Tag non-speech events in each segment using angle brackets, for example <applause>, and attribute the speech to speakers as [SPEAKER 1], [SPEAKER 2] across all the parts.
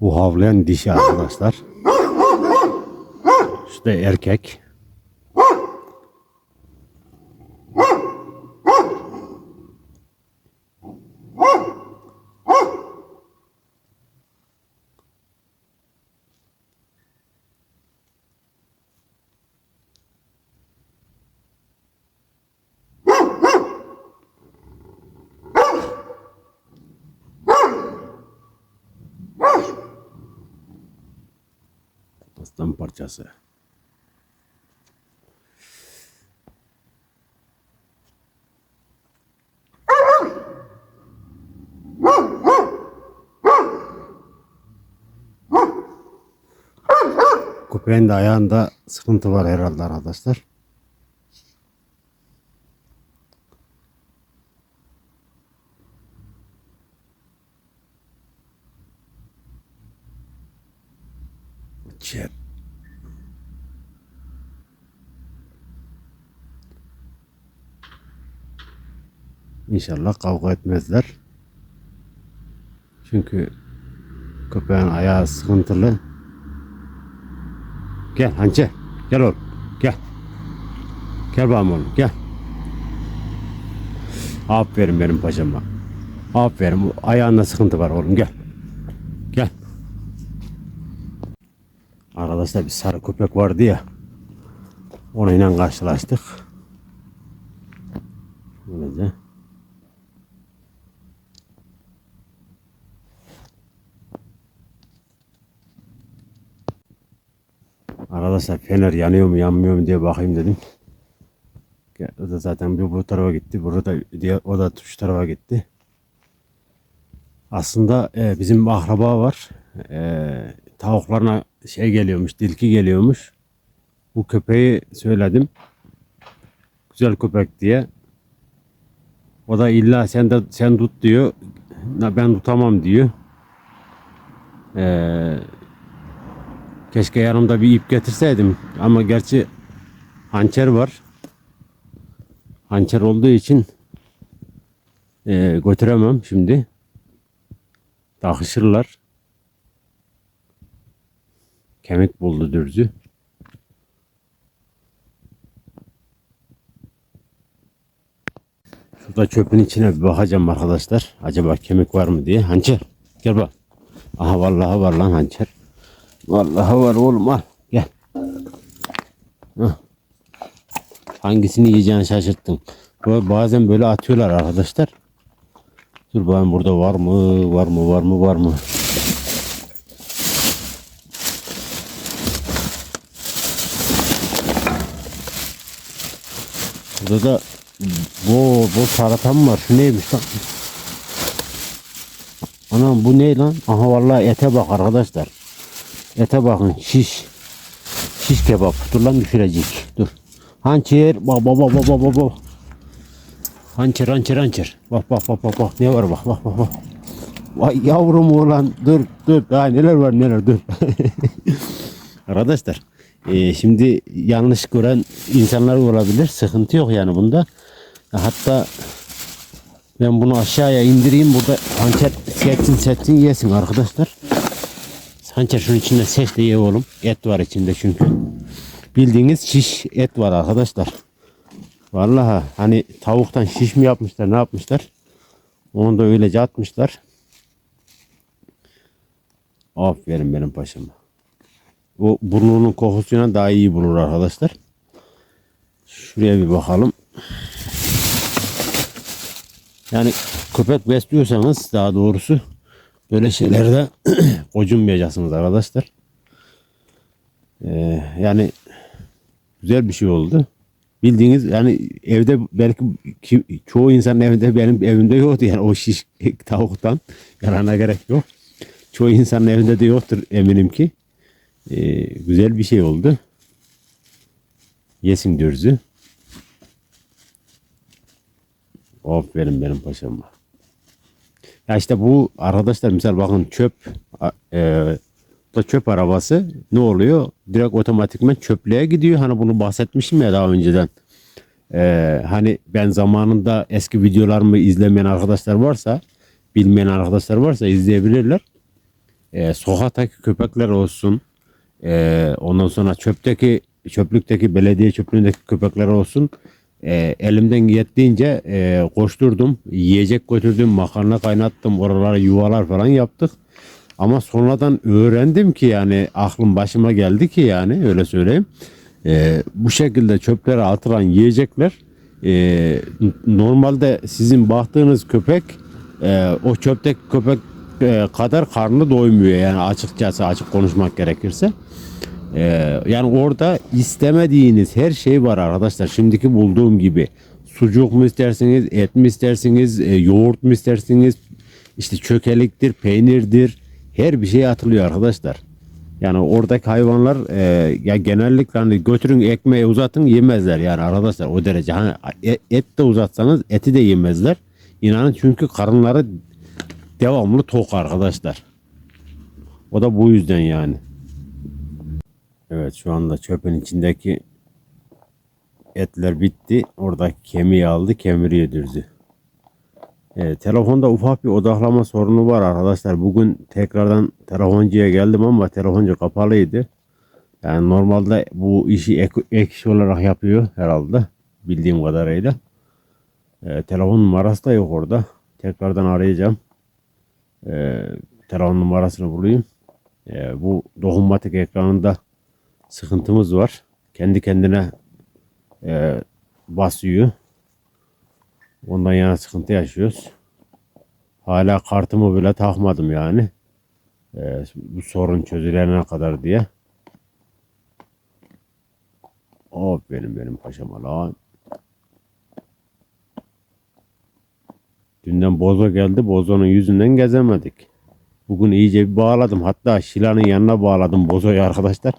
[SPEAKER 1] Bu havlayan dişi arkadaşlar. Da erkek. Aslan parçası. Köpeğin de ayağında sıkıntı var herhalde arkadaşlar. İnşallah kavga etmezler. Çünkü köpeğin ayağı sıkıntılı. Gel hançer. Gel oğlum. Gel. Gel bakalım oğlum. Gel. Aferin benim paşama. Aferin. Ayağında sıkıntı var oğlum. Gel. Gel. Arkadaşlar bir sarı köpek vardı ya. Onunla karşılaştık. Böylece. Arkadaşlar fener yanıyor mu yanmıyor mu diye bakayım dedim. O da zaten bir bu tarafa gitti. Burada diye o da şu tarafa gitti. Aslında e, bizim bir akraba var. E, tavuklarına şey geliyormuş, dilki geliyormuş. Bu köpeği söyledim. Güzel köpek diye. O da illa sen de sen tut diyor. "Na, Ben tutamam diyor. Ee, keşke yanımda bir ip getirseydim. Ama gerçi hançer var. Hançer olduğu için e, götüremem şimdi. Takışırlar. Kemik buldu dürzü. Şurada çöpün içine bir bakacağım arkadaşlar. Acaba kemik var mı diye. Hançer gel bak. Aha vallahi var lan hançer. Vallahi var oğlum al. Gel. Hah. Hangisini yiyeceğini şaşırttın. Böyle bazen böyle atıyorlar arkadaşlar. Dur bakayım burada var mı? Var mı? Var mı? Var mı? Burada da bu bu saratan var. Şu neymiş lan? Anam bu ne lan? Aha vallahi ete bak arkadaşlar. Ete bakın şiş. Şiş kebap. Dur lan düşürecek. Dur. Hançer. Bak bak bak bak bak bak. Hançer hançer hançer. Bak bak bak bak bak. Ne var bak bak bak bak. Vay yavrum oğlan. Dur dur. Daha neler var neler dur. <laughs> Arkadaşlar. e, şimdi yanlış gören insanlar olabilir. Sıkıntı yok yani bunda. Hatta ben bunu aşağıya indireyim. Burada hançer setsin setsin yesin arkadaşlar. Hançer şunun içinde seç de ye oğlum. Et var içinde çünkü. Bildiğiniz şiş et var arkadaşlar. Vallahi hani tavuktan şiş mi yapmışlar ne yapmışlar. Onu da öylece atmışlar. Aferin benim paşama. O burnunun kokusuyla daha iyi bulur arkadaşlar. Şuraya bir bakalım. Yani köpek besliyorsanız daha doğrusu böyle şeylerde gocunmayacaksınız <clears throat> arkadaşlar. Ee, yani güzel bir şey oldu. Bildiğiniz yani evde belki ki, çoğu insan evde benim evimde yoktu yani o şiş <laughs> tavuktan yarana gerek yok. Çoğu insanın evinde de yoktur eminim ki. Ee, güzel bir şey oldu. Yesin dürzü. Aferin benim paşama. Ya işte bu arkadaşlar misal bakın çöp e, da çöp arabası ne oluyor? Direkt otomatikman çöplüğe gidiyor. Hani bunu bahsetmişim ya daha önceden. E, hani ben zamanında eski videolarımı izlemeyen arkadaşlar varsa bilmeyen arkadaşlar varsa izleyebilirler. e, sokaktaki köpekler olsun, e, ondan sonra çöpteki çöplükteki belediye çöplüğündeki köpekler olsun. E, elimden yettiğince e, koşturdum, yiyecek götürdüm, makarna kaynattım, oralara yuvalar falan yaptık. Ama sonradan öğrendim ki yani aklım başıma geldi ki yani öyle söyleyeyim. E, bu şekilde çöplere atılan yiyecekler e, normalde sizin baktığınız köpek e, o çöpteki köpek e, kadar karnı doymuyor yani açıkçası açık konuşmak gerekirse. Ee, yani orada istemediğiniz her şey var arkadaşlar. Şimdiki bulduğum gibi. Sucuk mu istersiniz, et mi istersiniz, e, yoğurt mu istersiniz, işte çökeliktir, peynirdir. Her bir şey atılıyor arkadaşlar. Yani oradaki hayvanlar e, ya genellikle hani götürün ekmeği uzatın yemezler yani arkadaşlar o derece. Hani e- et de uzatsanız eti de yemezler. İnanın çünkü karınları devamlı tok arkadaşlar. O da bu yüzden yani. Evet şu anda çöpün içindeki etler bitti. Oradaki kemiği aldı kemiriyor dürzü. Evet, telefonda ufak bir odaklama sorunu var arkadaşlar. Bugün tekrardan telefoncuya geldim ama telefoncu kapalıydı. Yani normalde bu işi ek, ek iş olarak yapıyor herhalde. Bildiğim kadarıyla. Ee, telefon numarası da yok orada. Tekrardan arayacağım. Ee, telefon numarasını bulayım. Ee, bu dokunmatik ekranında sıkıntımız var. Kendi kendine e, basıyor. Ondan yana sıkıntı yaşıyoruz. Hala kartımı bile takmadım yani. E, bu sorun çözülene kadar diye. Hop benim benim paşama lan. Dünden bozo geldi. Bozonun yüzünden gezemedik. Bugün iyice bir bağladım. Hatta Şila'nın yanına bağladım bozoyu arkadaşlar.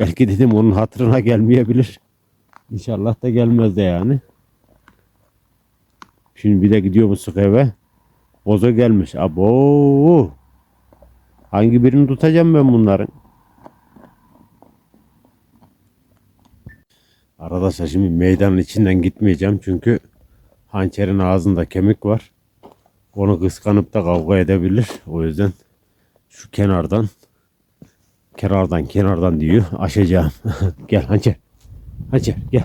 [SPEAKER 1] Belki dedim onun hatırına gelmeyebilir. İnşallah da gelmez de yani. Şimdi bir de gidiyor bu sık eve. Bozo gelmiş. Abo. Hangi birini tutacağım ben bunların? Arkadaşlar şimdi meydanın içinden gitmeyeceğim çünkü hançerin ağzında kemik var. Onu kıskanıp da kavga edebilir. O yüzden şu kenardan kenardan kenardan diyor aşacağım. <laughs> gel hançer. Hançer gel.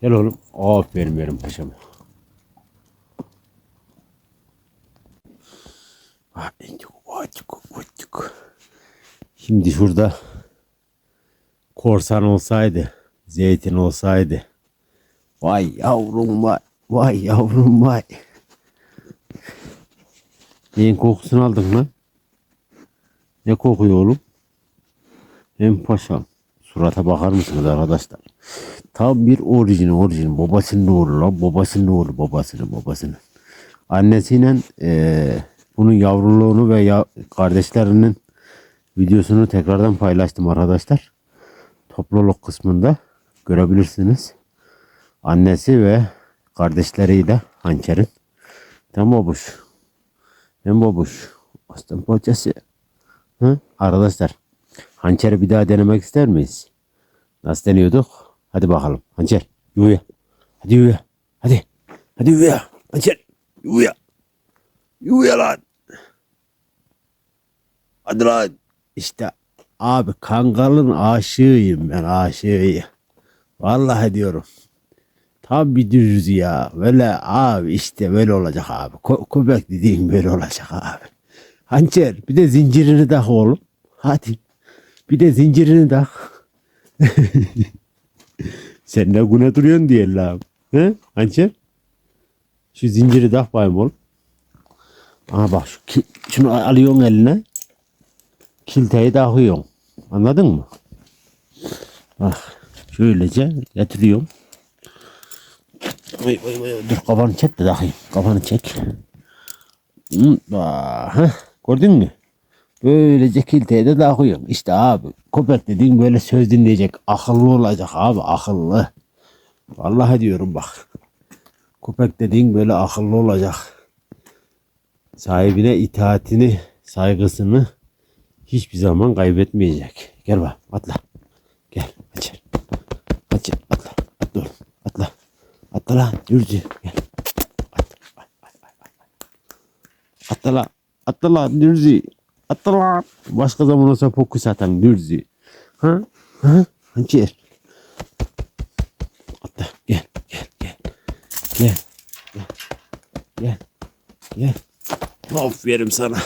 [SPEAKER 1] Gel oğlum. Aferin benim paşam. Şimdi şurada korsan olsaydı, zeytin olsaydı. Vay yavrum vay, vay yavrum vay. Neyin kokusunu aldın lan? Ne kokuyor oğlum? Hem paşam. Surata bakar mısınız arkadaşlar? Tam bir orijin orijin. Babasının oğlu lan. Babasının oğlu. Babasının babasının. Annesiyle eee, bunun yavruluğunu ve ya, kardeşlerinin videosunu tekrardan paylaştım arkadaşlar. Topluluk kısmında görebilirsiniz. Annesi ve kardeşleriyle hançerin. Tam babuş. Hem babuş. Aslan parçası. Hı? Arkadaşlar hançeri bir daha denemek ister miyiz? Nasıl deniyorduk? Hadi bakalım. Hançer yuya. Hadi yuya. Hadi. Hadi yuya. Hançer yuya. Yuya lan. Hadi lan. İşte abi kangalın aşığıyım ben aşığıyım. Vallahi diyorum. Tam bir düz ya. Böyle abi işte böyle olacak abi. Ko köpek dediğin böyle olacak abi. Hançer bir de zincirini tak oğlum. Hadi. Bir de zincirini tak. <laughs> Sen ne güne duruyorsun diye lan. He? Hançer? Şu zinciri tak bayım oğlum. Aha bak şu ki- şunu alıyorsun eline. Kilteyi takıyorsun. Anladın mı? Bak şöylece getiriyorum. Vay vay vay. Dur kafanı çek de takayım. Kafanı çek. Hı, bak, heh, Gördün mü? Böylece kiliteye de takıyorum. İşte abi köpek dediğin böyle söz dinleyecek. Akıllı olacak abi akıllı. Vallahi diyorum bak. Köpek dediğin böyle akıllı olacak. Sahibine itaatini, saygısını hiçbir zaman kaybetmeyecek. Gel bak atla. Gel açır. Açır atla. Atla oğlum. Atla. Atla lan Dürcü. Gel. At. At, at, at, at. Atla lan. Atla Dürcü. Atla. Başka zaman olsa fokus atan dürzü. Ha? Ha? Hançer. Atla. Gel. Gel. Gel. Gel. Gel. Gel. Gel. Aferin sana.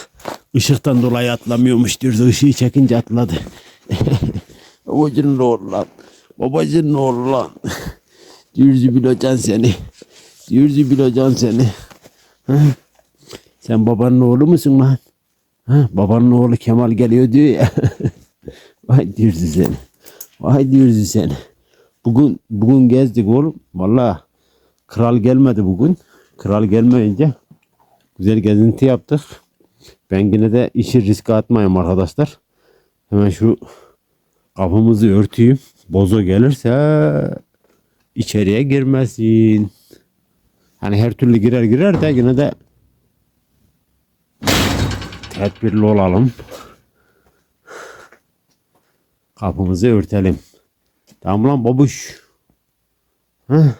[SPEAKER 1] Işıktan dolayı atlamıyormuş dürzü. Işığı çekince atladı. <laughs> Babacının oğlu lan. Babacının oğlu lan. <laughs> Dürzü bilocan seni. Dürzü bilocan seni. Ha? Sen babanın oğlu musun lan? Ha? Babanın oğlu Kemal geliyor diyor ya. <laughs> Vay Dürzü seni. Vay Dürzü seni. Bugün bugün gezdik oğlum. Valla kral gelmedi bugün. Kral gelmeyince güzel gezinti yaptık. Ben yine de işi riske atmayayım arkadaşlar. Hemen şu kapımızı örteyim. Bozo gelirse içeriye girmesin. Hani her türlü girer girer de yine de tedbirli olalım. Kapımızı örtelim. Tamam lan babuş. Heh.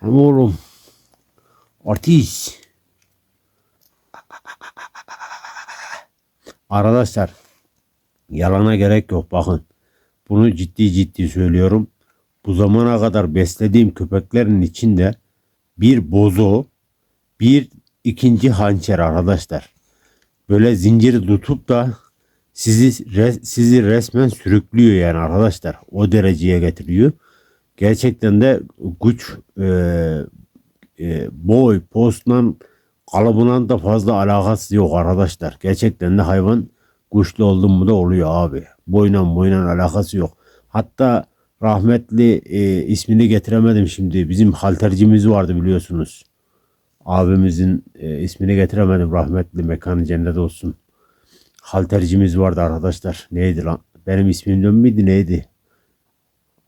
[SPEAKER 1] Hem oğlum. Artist. Arkadaşlar yalana gerek yok bakın. Bunu ciddi ciddi söylüyorum. Bu zamana kadar beslediğim köpeklerin içinde bir bozo, bir ikinci hançer arkadaşlar. Böyle zinciri tutup da sizi res- sizi resmen sürüklüyor yani arkadaşlar. O dereceye getiriyor. Gerçekten de güç e, e, boy, postla kalıbından da fazla alakası yok arkadaşlar. Gerçekten de hayvan güçlü oldum mu da oluyor abi. Boyla boyla alakası yok. Hatta rahmetli e, ismini getiremedim şimdi. Bizim haltercimiz vardı biliyorsunuz. Abimizin e, ismini getiremedim rahmetli mekanı cennet olsun. Haltercimiz vardı arkadaşlar. Neydi lan? Benim ismimden miydi neydi?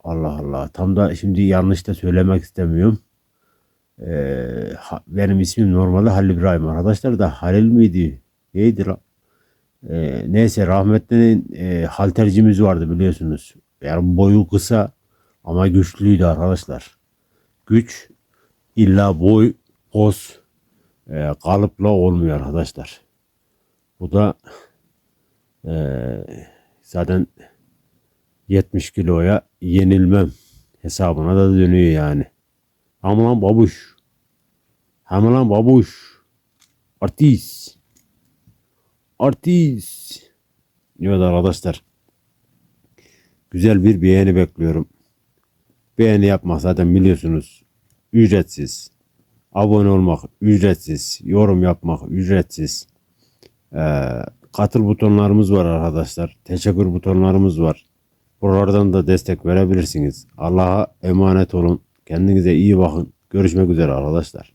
[SPEAKER 1] Allah Allah. Tam da şimdi yanlış da söylemek istemiyorum. Ee, ha- benim ismim normalde Halil İbrahim arkadaşlar da Halil miydi? Neydi lan? Ee, neyse rahmetlinin e, haltercimiz vardı biliyorsunuz. Yani boyu kısa ama güçlüydü arkadaşlar. Güç illa boy, poz, e, kalıpla olmuyor arkadaşlar. Bu da e, zaten 70 kiloya yenilmem hesabına da dönüyor yani. Ama lan babuş. Ama lan babuş. Artist. Artist. Evet arkadaşlar. Güzel bir beğeni bekliyorum. Beğeni yapmak zaten biliyorsunuz. Ücretsiz. Abone olmak ücretsiz. Yorum yapmak ücretsiz. Ee, katıl butonlarımız var arkadaşlar. Teşekkür butonlarımız var. Buralardan da destek verebilirsiniz. Allah'a emanet olun. Kendinize iyi bakın. Görüşmek üzere arkadaşlar.